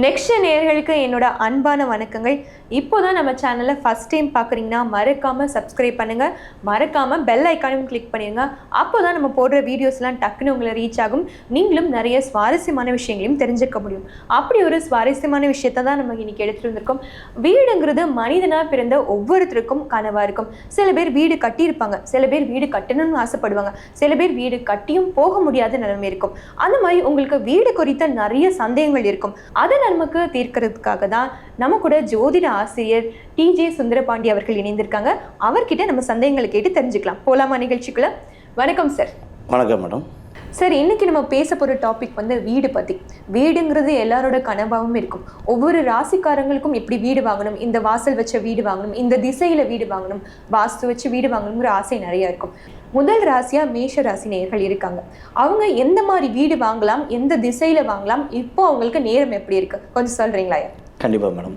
Next நேர்களுக்கு என்னோட அன்பான வணக்கங்கள். இப்போ தான் நம்ம சேனலை ஃபஸ்ட் டைம் பார்க்குறீங்கன்னா மறக்காமல் சப்ஸ்கிரைப் பண்ணுங்கள் மறக்காமல் பெல் ஐக்கானும் கிளிக் பண்ணிடுங்க அப்போ தான் நம்ம போடுற வீடியோஸ்லாம் டக்குன்னு உங்களை ரீச் ஆகும். நீங்களும் நிறைய சுவாரஸ்யமான விஷயங்களையும் தெரிஞ்சுக்க முடியும். அப்படி ஒரு சுவாரஸ்யமான விஷயத்தை தான் நம்ம இன்றைக்கி எடுத்துகிட்டு வந்திருக்கோம். வீடுங்கிறது மனிதனாக பிறந்த ஒவ்வொருத்தருக்கும் கனவாக இருக்கும். சில பேர் வீடு கட்டியிருப்பாங்க. சில பேர் வீடு கட்டணும்னு ஆசைப்படுவாங்க. சில பேர் வீடு கட்டியும் போக முடியாத நிலைமை இருக்கும். அந்த மாதிரி உங்களுக்கு வீடு குறித்த நிறைய சந்தேகங்கள் இருக்கும். அதை நமக்கு தீர்க்கறதுக்காக தான் நம்ம கூட ஜோதிட ஆசிரியர் டி ஜே சுந்தரபாண்டி அவர்கள் இணைந்திருக்காங்க. அவர்கிட்ட நம்ம சந்தேகங்களை கேட்டு தெரிஞ்சுக்கலாம். போலாமா நிகழ்ச்சிக்குள்ள? வணக்கம் சார் வணக்கம் மேடம் சார் இன்னைக்கு நம்ம பேச போகிற டாபிக் வந்து வீடு பற்றி வீடுங்கிறது எல்லாரோட கனவாகவும் இருக்கும். ஒவ்வொரு ராசிக்காரங்களுக்கும் எப்படி வீடு வாங்கணும் இந்த வாசல் வச்ச வீடு வாங்கணும் இந்த திசையில் வீடு வாங்கணும் வாஸ்து வச்சு வீடு வாங்கணுங்கிற ஆசை நிறையா இருக்கும். முதல் ராசியாக மேஷ ராசி நேயர்கள் இருக்காங்க. அவங்க எந்த மாதிரி வீடு வாங்கலாம் எந்த திசையில் வாங்கலாம் இப்போ அவங்களுக்கு நேரம் எப்படி இருக்கு? கொஞ்சம் சொல்கிறீங்களா கண்டிப்பாக மேடம்.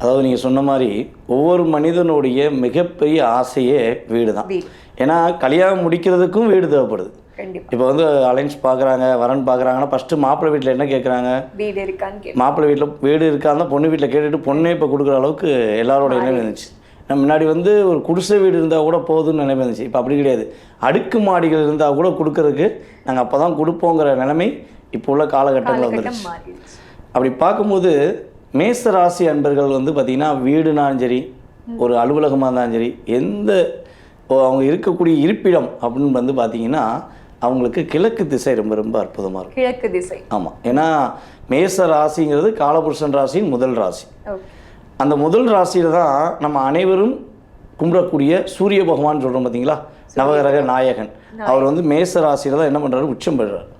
அதாவது நீங்கள் சொன்ன மாதிரி ஒவ்வொரு மனிதனுடைய மிகப்பெரிய ஆசையே வீடு. தான் ஏன்னா கல்யாணம் முடிக்கிறதுக்கும் வீடு தேவைப்படுது. இப்போ வந்து அலைன்ஸ் பார்க்குறாங்க வரன் பார்க்குறாங்கன்னா ஃபஸ்ட்டு மாப்பிள்ளை வீட்டில் என்ன கேட்குறாங்க வீடு இருக்கான்னு கே மாப்பிள்ளை வீட்டில் வீடு இருக்கான்னு பொண்ணு வீட்டில் கேட்டுட்டு பொண்ணே இப்போ கொடுக்குற அளவுக்கு எல்லாரோட நினைவு இருந்துச்சு. நம்ம முன்னாடி வந்து ஒரு குடிசை வீடு இருந்தால் கூட போதும்னு நினைவு இருந்துச்சு. இப்போ அப்படி கிடையாது. அடுக்கு மாடிகள் இருந்தால் கூட கொடுக்கறதுக்கு நாங்கள் அப்போ தான் கொடுப்போங்கிற நிலைமை இப்போ உள்ள வந்துருச்சு. மாறிடுச்சு. அப்படி பார்க்கும்போது மேச ராசி அன்பர்கள் வந்து பார்த்திங்கன்னா வீடுனாலும் சரி ஒரு அலுவலகமாக இருந்தாலும் சரி எந்த அவங்க இருக்கக்கூடிய இருப்பிடம் அப்படின்னு வந்து பார்த்திங்கன்னா அவங்களுக்கு கிழக்கு திசை ரொம்ப ரொம்ப அற்புதமாக இருக்கும். கிழக்கு திசை. ஆமாம் ஏன்னா மேச ராசிங்கிறது காலபுருஷன் ராசியின் முதல் ராசி. அந்த முதல் ராசியில் தான் நம்ம அனைவரும் கும்பிடக்கூடிய சூரிய பகவான் சொல்கிறோம் பார்த்தீங்களா நவகிரக நாயகன். அவர் வந்து மேச ராசியில் தான் என்ன பண்ணுறாரு உச்சம் பெறுறார்.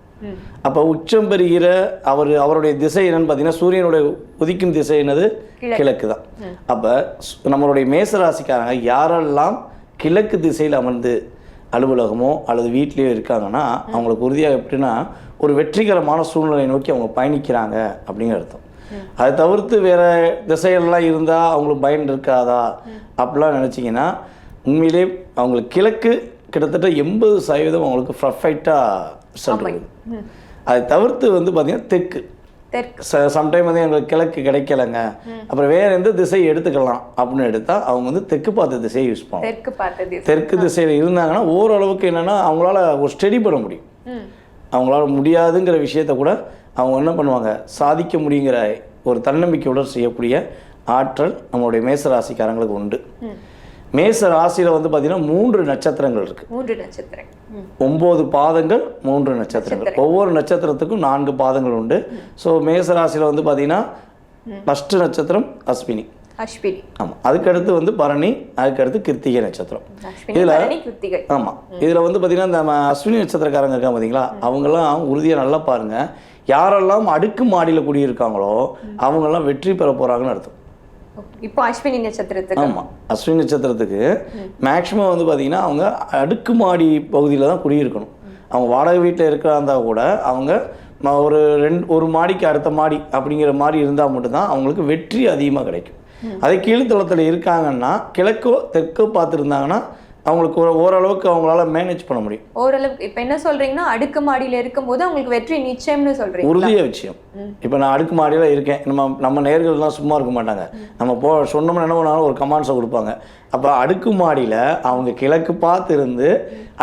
அப்போ உச்சம் பெறுகிற அவர் அவருடைய திசை என்னன்னு பார்த்தீங்கன்னா சூரியனுடைய உதிக்கும் திசை என்னது? கிழக்கு. தான். அப்போ நம்மளுடைய மேச ராசிக்காரங்க யாரெல்லாம் கிழக்கு திசையில் அமர்ந்து அலுவலகமோ அல்லது வீட்லேயோ இருக்காங்கன்னா அவங்களுக்கு உறுதியாக எப்படின்னா ஒரு வெற்றிகரமான சூழ்நிலையை நோக்கி அவங்க பயணிக்கிறாங்க அப்படிங்கிற அர்த்தம். அதை தவிர்த்து வேறு திசைகள்லாம் இருந்தால் அவங்களுக்கு பயன் இருக்காதா? அப்படிலாம் நினச்சிங்கன்னா உண்மையிலே அவங்களுக்கு கிழக்கு கிட்டத்தட்ட எண்பது சதவீதம் அவங்களுக்கு பர்ஃபெக்டாக ம் அதை தவிர்த்து வந்து பார்த்திங்கன்னா தெற்கு. சம்டைம் வந்து எங்களுக்கு கிழக்கு கிடைக்கலங்க. அப்புறம் வேற எந்த திசை எடுத்துக்கலாம் அப்படின்னு எடுத்தால் அவங்க வந்து தெற்கு பார்த்த திசையை யூஸ் பண்ணுவாங்க. தெற்கு பார்த்த தெற்கு திசையில் இருந்தாங்கன்னா ஓரளவுக்கு என்னென்னா அவங்களால ஒரு ஸ்டடி பண்ண முடியும். அவங்களால முடியாதுங்கிற விஷயத்த கூட அவங்க என்ன பண்ணுவாங்க? சாதிக்க முடியுங்கிற ஒரு தன்னம்பிக்கையுடன் செய்யக்கூடிய ஆற்றல் நம்மளுடைய மேச ராசிக்காரங்களுக்கு உண்டு. மேச ராசியில் வந்து பார்த்திங்கன்னா மூன்று நட்சத்திரங்கள் இருக்குது மூன்று நட்சத்திரம். ஒம்பது பாதங்கள் மூன்று நட்சத்திரங்கள். ஒவ்வொரு நட்சத்திரத்துக்கும் நான்கு பாதங்கள் உண்டு. ஸோ மேச ராசியில் வந்து பார்த்தீங்கன்னா ஃபஸ்ட்டு நட்சத்திரம் அஸ்வினி. அஸ்வினி. ஆமாம் அதுக்கடுத்து வந்து பரணி அதுக்கடுத்து கிருத்திகை நட்சத்திரம். கிருத்திகை. ஆமாம் இதில் வந்து பார்த்தீங்கன்னா நம்ம அஸ்வினி நட்சத்திரக்காரங்க இருக்காங்க பார்த்தீங்களா அவங்கெல்லாம் உறுதியாக நல்லா பாருங்கள் யாரெல்லாம் அடுக்கு மாடியில் குடியிருக்காங்களோ அவங்கெல்லாம் வெற்றி பெற போகிறாங்கன்னு அர்த்தம். இப்போ அஸ்வினி நட்சத்திரத்துக்கு. ஆமாம் அஸ்வினி நட்சத்திரத்துக்கு மேக்ஸிமம் வந்து பார்த்தீங்கன்னா அவங்க அடுக்குமாடி பகுதியில் தான் குடியிருக்கணும். அவங்க வாடகை வீட்டில் இருக்கிறாந்தா கூட அவங்க ஒரு ரெண்டு ஒரு மாடிக்கு அடுத்த மாடி அப்படிங்கிற மாதிரி இருந்தால் மட்டும்தான் அவங்களுக்கு வெற்றி அதிகமாக கிடைக்கும். அதே கீழ்த்தளத்தில் இருக்காங்கன்னா கிழக்கோ தெற்கோ பார்த்துருந்தாங்கன்னா அவங்களுக்கு ஒரு ஓரளவுக்கு அவங்களால மேனேஜ் பண்ண முடியும். ஓரளவுக்கு இப்போ என்ன சொல்றீங்கன்னா அடுக்கு மாடியில இருக்கும்போது அவங்களுக்கு வெற்றி நிச்சயம்னு சொல்றீங்க உறுதிய விஷயம். இப்போ நான் அடுக்கு மாடியில் இருக்கேன். நம்ம நம்ம நேர்கள்லாம் சும்மா இருக்க மாட்டாங்க. நம்ம போ சொன்னோம்னா என்ன பண்ணாலும் ஒரு கமாண்ட்ஸை கொடுப்பாங்க. அப்போ அடுக்கு மாடியில் அவங்க கிழக்கு பார்த்து இருந்து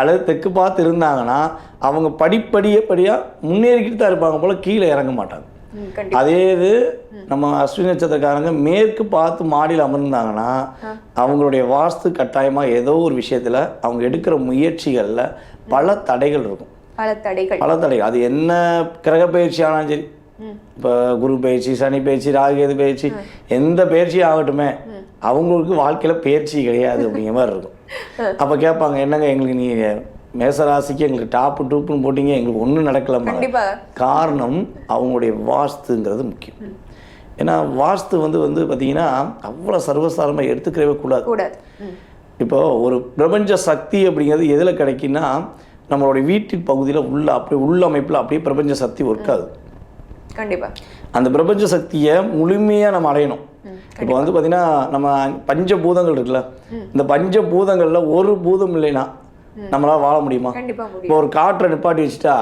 அல்லது தெற்கு பார்த்து இருந்தாங்கன்னா அவங்க படிப்படியே படியாக முன்னேறிக்கிட்டு தான் இருப்பாங்க போல் கீழே இறங்க மாட்டாங்க. அதே இது நம்ம அஸ்வினி நட்சத்திரக்காரங்க மேற்கு பார்த்து மாடியில் அமர்ந்தாங்கன்னா அவங்களுடைய வாஸ்து கட்டாயமாக ஏதோ ஒரு விஷயத்தில் அவங்க எடுக்கிற முயற்சிகளில் பல தடைகள் இருக்கும். பல தடைகள். பல தடைகள். அது என்ன கிரக பயிற்சி ஆனாலும் சரி. இப்போ குரு பயிற்சி சனி பயிற்சி ராகுகேது பயிற்சி எந்த பயிற்சி ஆகட்டுமே அவங்களுக்கு வாழ்க்கையில் பயிற்சி கிடையாது அப்படிங்கிற மாதிரி இருக்கும். அப்போ கேட்பாங்க என்னங்க எங்களுக்கு நீங்கள் மேசராசிக்கு எங்களுக்கு டாப்பு டூப்புன்னு போட்டீங்க எங்களுக்கு ஒன்றும் கண்டிப்பா. காரணம் அவங்களுடைய வாஸ்துங்கிறது முக்கியம். ஏன்னா வாஸ்து வந்து வந்து பார்த்தீங்கன்னா அவ்வளோ சர்வசாரமாக எடுத்துக்கிறவே கூடாது. கூடாது. ம், இப்போ ஒரு பிரபஞ்ச சக்தி அப்படிங்கிறது எதில் கிடைக்குன்னா நம்மளுடைய வீட்டின் பகுதியில் உள்ள அப்படியே உள்ள அமைப்பில் அப்படியே பிரபஞ்ச சக்தி ஒர்க் ஆகுது. கண்டிப்பா. அந்த பிரபஞ்ச சக்தியை முழுமையாக நம்ம அடையணும். இப்போ வந்து பார்த்தீங்கன்னா நம்ம பஞ்சபூதங்கள் இருக்குல்ல இந்த பஞ்சபூதங்களில் ஒரு பூதம் இல்லைன்னா நம்மளால வாழ முடியுமா? இப்போ ஒரு காற்றை நிப்பாட்டி வச்சுட்டா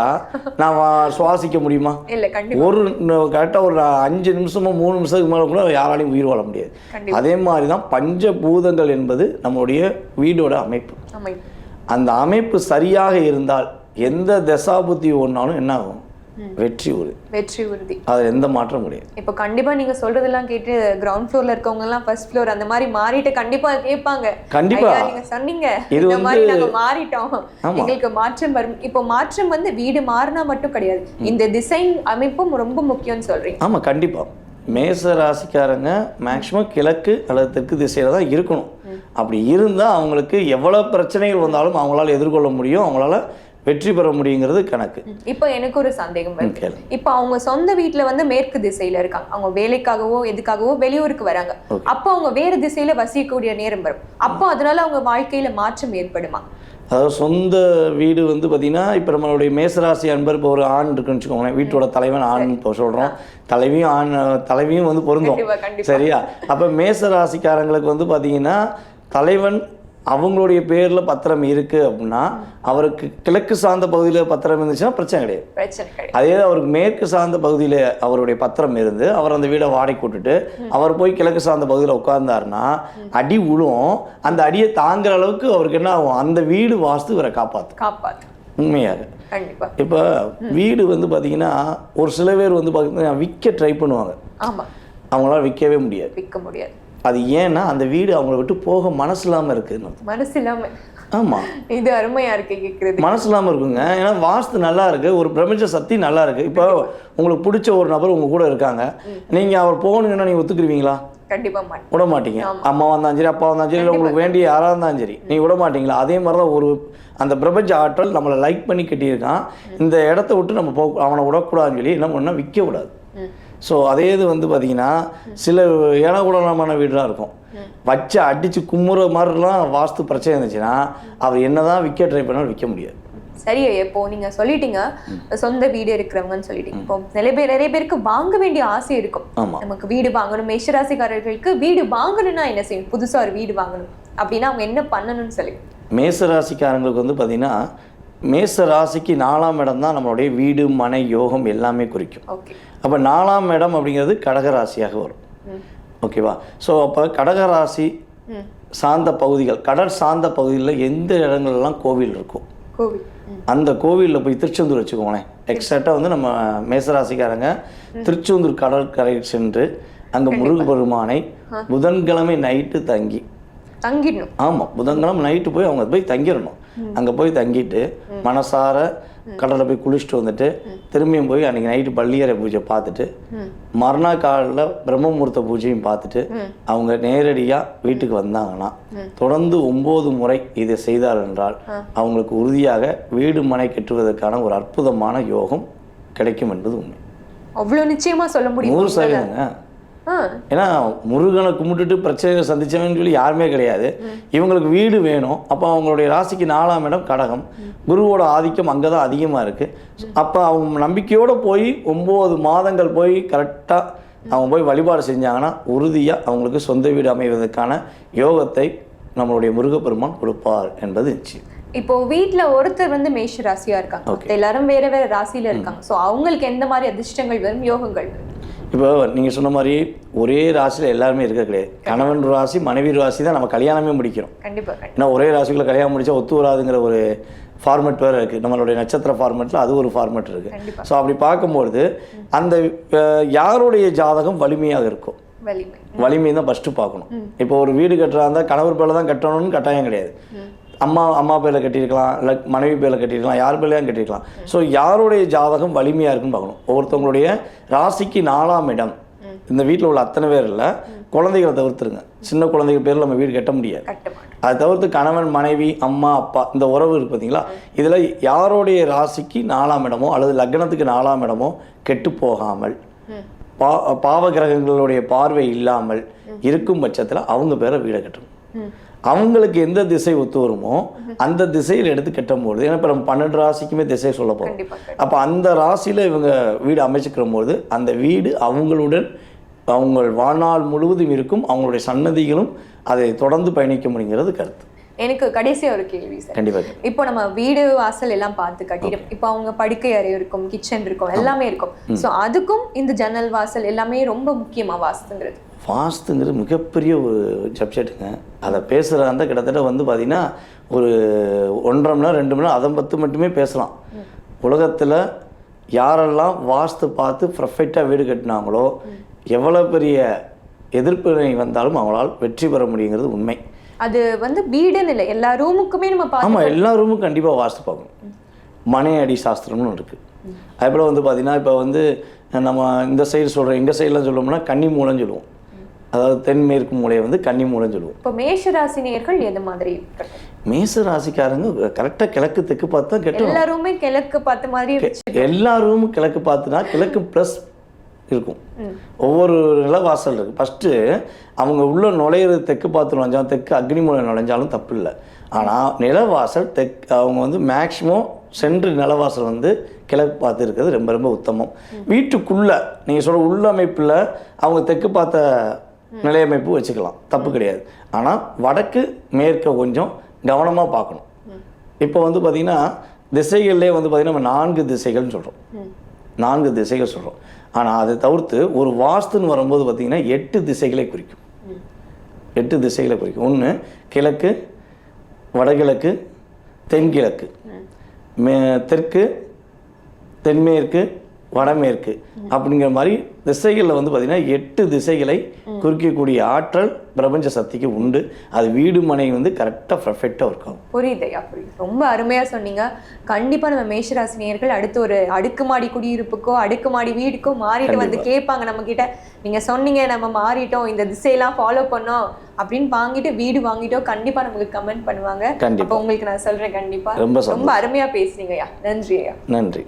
நான் சுவாசிக்க முடியுமா? ஒரு கரெக்டாக ஒரு அஞ்சு நிமிஷமோ மூணு நிமிஷத்துக்கு மேலே கூட யாராலையும் உயிர் வாழ முடியாது. அதே மாதிரி தான் பஞ்சபூதங்கள் என்பது நம்முடைய வீடோட அமைப்பு. அமைப்பு. அந்த அமைப்பு சரியாக இருந்தால் எந்த தசாபுத்தி ஒன்றாலும் என்ன ஆகும்? வெற்றி உறுதி. வெற்றி உறுதி. அதில் எந்த மாற்றம் கிடையாது. இப்போ கண்டிப்பா நீங்க சொல்றதெல்லாம் கேட்டு கிரவுண்ட் ஃப்ளோர்ல இருக்கவங்க எல்லாம் ஃபர்ஸ்ட் ஃப்ளோர் அந்த மாதிரி மாறிட்டு கண்டிப்பா கேட்பாங்க. கண்டிப்பா. ஐயா, நீங்க சொன்னீங்க. இந்த மாதிரி வந்து- நாங்க மாறிட்டோம். ஆமா. எங்களுக்கு மாற்றம் வரும். இப்போ மாற்றம் வந்து வீடு மாறினா மட்டும் கிடையாது. இந்த டிசைன் அமைப்பும் ரொம்ப முக்கியம்னு சொல்றீங்க. ஆமாம் கண்டிப்பாக மேச ராசிக்காரங்க மேக்சிமம் கிழக்கு அல்லது தெற்கு திசையில் தான் இருக்கணும். அப்படி இருந்தால் அவங்களுக்கு எவ்வளோ பிரச்சனைகள் வந்தாலும் அவங்களால எதிர்கொள்ள முடியும். அவங்களால வெற்றி பெற முடியுங்கிறது கணக்கு. இப்போ எனக்கு ஒரு சந்தேகம் வருது. இப்போ அவங்க சொந்த வீட்ல வந்து மேற்கு திசையில இருக்காங்க. அவங்க வேலைக்காகவோ எதுக்காகவோ வெளியூருக்கு வராங்க. அப்போ அவங்க வேற திசையில வசிக்கக்கூடிய நேரம் வரும். அப்போ அதனால அவங்க வாழ்க்கையில மாற்றம் ஏற்படுமா? அதாவது சொந்த வீடு வந்து பார்த்தீங்கன்னா இப்போ நம்மளுடைய மேசராசி அன்பர் இப்போ ஒரு ஆண் இருக்குன்னு வச்சுக்கோங்களேன். வீட்டோட தலைவன் ஆண் இப்போ சொல்கிறோம் தலைவியும் ஆண் தலைவியும் வந்து பொருந்தும். சரியா? அப்போ மேச ராசிக்காரங்களுக்கு வந்து பார்த்தீங்கன்னா தலைவன் அவங்களுடைய பேரில் பத்திரம் இருக்குது அப்படின்னா அவருக்கு கிழக்கு சார்ந்த பகுதியில் பத்திரம் இருந்துச்சுன்னா பிரச்சனை கிடையாது. அதே அவருக்கு மேற்கு சார்ந்த பகுதியில் அவருடைய பத்திரம் இருந்து அவர் அந்த வீடை வாடகை விட்டுட்டு அவர் போய் கிழக்கு சார்ந்த பகுதியில் உட்கார்ந்தாருன்னா அடி விழும் அந்த அடியை தாங்குற அளவுக்கு அவருக்கு என்ன ஆகும்? அந்த வீடு வாஸ்து இவரை காப்பாற்றும் காப்பாத்து உண்மையாக. இப்போ வீடு வந்து பார்த்தீங்கன்னா ஒரு சில பேர் வந்து பார்த்தீங்கன்னா விற்க ட்ரை பண்ணுவாங்க. அவங்களால விற்கவே முடியாது. விற்க முடியாது. அது ஏன்னா அந்த வீடு அவங்கள விட்டு போக மனசு இல்லாமல் இருக்குன்னு மனசு இல்லாம ஆமாம் இது அருமையா இருக்கு கேக்குறது. மனசு இல்லாமல் இருக்குங்க. ஏன்னா வாஸ்து நல்லா இருக்கு ஒரு பிரபஞ்ச சக்தி நல்லா இருக்கு. இப்போ உங்களுக்கு பிடிச்ச ஒரு நபர் உங்க கூட இருக்காங்க. நீங்க அவர் போகணுங்கன்னா நீங்க ஒத்துக்குருவீங்களா? கண்டிப்பா மாட்டேன். விட மாட்டீங்க. அம்மா வந்தாலும் சரி அப்பா வந்தாலும் சரி உங்களுக்கு வேண்டிய யாராக இருந்தாலும் சரி நீங்க விட மாட்டீங்களா? அதே மாதிரி தான் ஒரு அந்த பிரபஞ்ச ஆற்றல் நம்மளை லைக் பண்ணி கட்டியிருக்கான். இந்த இடத்த விட்டு நம்ம போக அவனை விடக்கூடாதுன்னு சொல்லி என்ன பண்ணால் விற்க கூடாது ம். ஸோ அதே இது வந்து பார்த்தீங்கன்னா சில ஏனகுடமான வீடுலாம் இருக்கும். வச்சு அடிச்சு கும்புற மாதிரிலாம் வாஸ்து பிரச்சனை இருந்துச்சுன்னா அவர் என்னதான் விற்க ட்ரை பண்ணாலும் விற்க முடியாது. சரி இப்போ நீங்க சொல்லிட்டீங்க. சொந்த வீடு இருக்கிறவங்கன்னு சொல்லிட்டீங்க. இப்போ நிறைய பேர் நிறைய பேருக்கு வாங்க வேண்டிய ஆசை இருக்கும். நமக்கு வீடு வாங்கணும். மேஷராசிக்காரர்களுக்கு வீடு வாங்கணும்னா என்ன செய்யணும்? புதுசா ஒரு வீடு வாங்கணும். அப்படின்னா அவங்க என்ன பண்ணணும்னு சொல்லி. மேச ராசிக்காரங்களுக்கு வந்து பார்த்தீங்கன்னா மேச ராசிக்கு நாலாம் இடம் தான் நம்மளுடைய வீடு மனை யோகம் எல்லாமே குறிக்கும். அப்போ நாலாம் இடம் அப்படிங்கிறது கடகராசியாக வரும். ஓகேவா? ஸோ அப்போ கடகராசி சார்ந்த பகுதிகள் கடல் சார்ந்த பகுதிகளில் எந்த இடங்கள்லாம் கோவில் இருக்கும் அந்த கோவிலில் போய் திருச்செந்தூர் வச்சுக்கோங்களேன். எக்ஸாக்டாக வந்து நம்ம மேசராசிக்காரங்க திருச்செந்தூர் கடற்கரை சென்று அங்கே முருகப்பெருமானை புதன்கிழமை நைட்டு தங்கி தங்கிடணும். ஆமாம் புதன்கிழமை நைட்டு போய் அவங்க போய் தங்கிடணும். அங்கே போய் தங்கிட்டு மனசார கடலில் போய் குளிச்சுட்டு வந்துட்டு திரும்பியும் போய் அன்றைக்கி நைட்டு பள்ளியறை பூஜை பார்த்துட்டு மறுநாள் காலையில் பிரம்மமுகூர்த்த பூஜையும் பார்த்துட்டு அவங்க நேரடியாக வீட்டுக்கு வந்தாங்கன்னா தொடர்ந்து ஒம்பது முறை இதை செய்தார் என்றால் அவங்களுக்கு உறுதியாக வீடு மனை கட்டுவதற்கான ஒரு அற்புதமான யோகம் கிடைக்கும் என்பது உண்மை. அவ்வளவு நிச்சயமா சொல்ல முடியும். நூறு சதவீதங்க. ஏன்னா முருகனை கும்பிட்டுட்டு பிரச்சனையை சந்திச்சவன்னு சொல்லி யாருமே கிடையாது. இவங்களுக்கு வீடு வேணும். அப்போ அவங்களுடைய ராசிக்கு நாலாம் இடம் கடகம். குருவோட ஆதிக்கம் அங்கே தான் அதிகமாக இருக்குது அப்போ அவங்க நம்பிக்கையோடு போய் ஒம்பது மாதங்கள் போய் கரெக்டாக அவங்க போய் வழிபாடு செஞ்சாங்கன்னா உறுதியாக அவங்களுக்கு சொந்த வீடு அமைவதற்கான யோகத்தை நம்மளுடைய முருகப்பெருமான் கொடுப்பார் என்பது நிச்சயம். இப்போ வீட்ல ஒருத்தர் வந்து மேஷ ராசியா இருக்காங்க எல்லாரும் வேற வேற ராசியில இருக்காங்க. சோ அவங்களுக்கு எந்த மாதிரி அதிர்ஷ்டங்கள் வரும்? யோகங்கள் வரும்? இப்போ நீங்கள் சொன்ன மாதிரி ஒரே ராசியில் எல்லாருமே இருக்க கிடையாது. கணவன் ராசி மனைவி ராசி தான் நம்ம கல்யாணமே முடிக்கிறோம். கண்டிப்பா கண்டிப்பா. ஏன்னா ஒரே ராசிக்குள்ள கல்யாணம் முடிச்சா ஒத்து வராதுங்கிற ஒரு ஃபார்மெட் வேறு இருக்குது நம்மளுடைய நட்சத்திர ஃபார்மெட்டில் அது ஒரு ஃபார்மெட் இருக்குது ஸோ அப்படி பார்க்கும்பொழுது அந்த யாருடைய ஜாதகம் வலிமையாக இருக்கும்? வலிமை. வலிமை தான் ஃபஸ்ட்டு பார்க்கணும். இப்போ ஒரு வீடு கட்டுறா இருந்தால் கணவர் பேரில் தான் கட்டணும்னு கட்டாயம் கிடையாது. அம்மா அம்மா பேரில் கட்டியிருக்கலாம் இல்லை மனைவி பேரில் கட்டியிருக்கலாம் யார் பேர்லையும் கட்டியிருக்கலாம். ஸோ யாருடைய ஜாதகம் வலிமையாக இருக்குன்னு பார்க்கணும். ஒவ்வொருத்தவங்களுடைய ராசிக்கு நாலாம் இடம். இந்த வீட்டில் உள்ள அத்தனை பேர் இல்லை. குழந்தைகளை தவிர்த்துருங்க. சின்ன குழந்தைகள் பேரில் நம்ம வீடு கட்ட முடியாது. அதை தவிர்த்து கணவன் மனைவி அம்மா அப்பா இந்த உறவு இருக்கு பார்த்தீங்களா இதில் யாருடைய ராசிக்கு நாலாம் இடமோ அல்லது லக்னத்துக்கு நாலாம் இடமோ கெட்டு போகாமல். பா பாவ கிரகங்களுடைய பார்வை இல்லாமல் இருக்கும் பட்சத்தில் அவங்க பேரை வீடை கட்டணும். அவங்களுக்கு எந்த திசை ஒத்து வருமோ அந்த திசையில் எடுத்து கட்டும்போது ஏன்னா இப்போ நம்ம பன்னெண்டு ராசிக்குமே திசை சொல்ல போகிறோம். அப்போ அந்த ராசியில் இவங்க வீடு அமைச்சுக்கிற போது அந்த வீடு அவங்களுடன் அவங்க வாழ்நாள் முழுவதும் இருக்கும் அவங்களுடைய சன்னதிகளும் அதை தொடர்ந்து பயணிக்க முடியுங்கிறது கருத்து. எனக்கு கடைசியா ஒரு கேள்வி சார். கண்டிப்பாக இப்போ நம்ம வீடு வாசல் எல்லாம் பார்த்து கட்டிடும். இப்போ அவங்க படுக்கை அறை இருக்கும் கிச்சன் இருக்கும் எல்லாமே இருக்கும். ஸோ அதுக்கும் இந்த ஜன்னல் வாசல் எல்லாமே ரொம்ப முக்கியமா வாஸ்துங்கிறது வாஸ்துங்கிறது மிகப்பெரிய ஒரு சப்ஜெக்ட்டுங்க. அதை பேசுகிறதா இருந்தால் கிட்டத்தட்ட வந்து பார்த்திங்கன்னா ஒரு ஒன்றரை மணி நேரம் ரெண்டு மணி நேரம் அதை பற்றி மட்டுமே பேசலாம். உலகத்தில் யாரெல்லாம் வாஸ்து பார்த்து பர்ஃபெக்டாக வீடு கட்டினாங்களோ எவ்வளோ பெரிய எதிர்ப்பினை வந்தாலும் அவங்களால் வெற்றி பெற முடியுங்கிறது உண்மை. அது வந்து வீடுன்னு இல்லை எல்லா ரூமுக்குமே நம்ம ஆமாம் எல்லா ரூமும் கண்டிப்பாக வாஸ்து பார்க்கணும். மனை அடி சாஸ்திரம்னு இருக்குது அதுபோல் வந்து பார்த்திங்கன்னா இப்போ வந்து நம்ம இந்த சைடு சொல்கிறோம் எங்கள் சைடெலாம் சொல்லணும்னா கன்னி மூலைன்னு சொல்லுவோம். அதாவது தென்மேற்கு மூலையை வந்து கன்னி மூலைன்னு சொல்லுவோம். இப்போ மேஷராசி நேயர்கள் எது மாதிரி? மேச ராசிக்காரங்க கரெக்டாக கிழக்கு தெற்கு பார்த்து தான் கட்டணும். எல்லா ரூமே கிழக்கு பார்த்த மாதிரி வச்சு எல்லா ரூமும் கிழக்கு பார்த்துனா கிழக்கு ப்ளஸ் இருக்கும். ஒவ்வொரு நிலவாசல் இருக்குது ஃபஸ்ட்டு அவங்க உள்ள நுழையிறது தெற்கு பார்த்து நுழைஞ்சாலும் தெற்கு அக்னி மூலை நுழைஞ்சாலும் தப்பு இல்லை. ஆனால் நிலவாசல் தெக் அவங்க வந்து மேக்ஸிமம் சென்று நிலவாசல் வந்து கிழக்கு பார்த்து இருக்கிறது ரொம்ப ரொம்ப உத்தமம். வீட்டுக்குள்ளே நீங்கள் சொல்ற உள்ளமைப்பில் அவங்க தெற்கு பார்த்த நிலையமைப்பு வச்சுக்கலாம். தப்பு கிடையாது. ஆனால் வடக்கு மேற்க கொஞ்சம் கவனமாக பார்க்கணும். இப்போ வந்து பார்த்திங்கன்னா திசைகள்லேயே வந்து பார்த்திங்கன்னா நம்ம நான்கு திசைகள்னு சொல்கிறோம் நான்கு திசைகள் சொல்கிறோம் ஆனால் அதை தவிர்த்து ஒரு வாஸ்துன்னு வரும்போது பார்த்திங்கன்னா எட்டு திசைகளை குறிக்கும். எட்டு திசைகளை குறிக்கும். ஒன்று கிழக்கு வடகிழக்கு தென்கிழக்கு. மே தெற்கு தென்மேற்கு வடமேற்கு அப்படிங்கிற மாதிரி திசைகளில் வந்து பார்த்திங்கன்னா எட்டு திசைகளை குறிக்கக்கூடிய ஆற்றல் பிரபஞ்ச சக்திக்கு உண்டு. அது வீடு மனை வந்து கரெக்டாக பர்ஃபெக்டாக இருக்கும். புரியுது ரொம்ப அருமையா சொன்னீங்க. கண்டிப்பா நம்ம மேஷராசி நேயர்கள் அடுத்து ஒரு அடுக்குமாடி குடியிருப்புக்கோ அடுக்குமாடி வீடுக்கோ மாறிட்டு வந்து கேட்பாங்க நம்ம கிட்ட நீங்க சொன்னீங்க நம்ம மாறிட்டோம் இந்த திசையெல்லாம் ஃபாலோ பண்ணோம் அப்படின்னு வாங்கிட்டு வீடு வாங்கிட்டோம் கண்டிப்பா நமக்கு கமெண்ட் பண்ணுவாங்க. கண்டிப்பா. அப்போ உங்களுக்கு நான் சொல்றேன் கண்டிப்பா. ரொம்ப. ரொம்ப அருமையா பேசுனீங்கய்யா நன்றி ஐயா. நன்றி.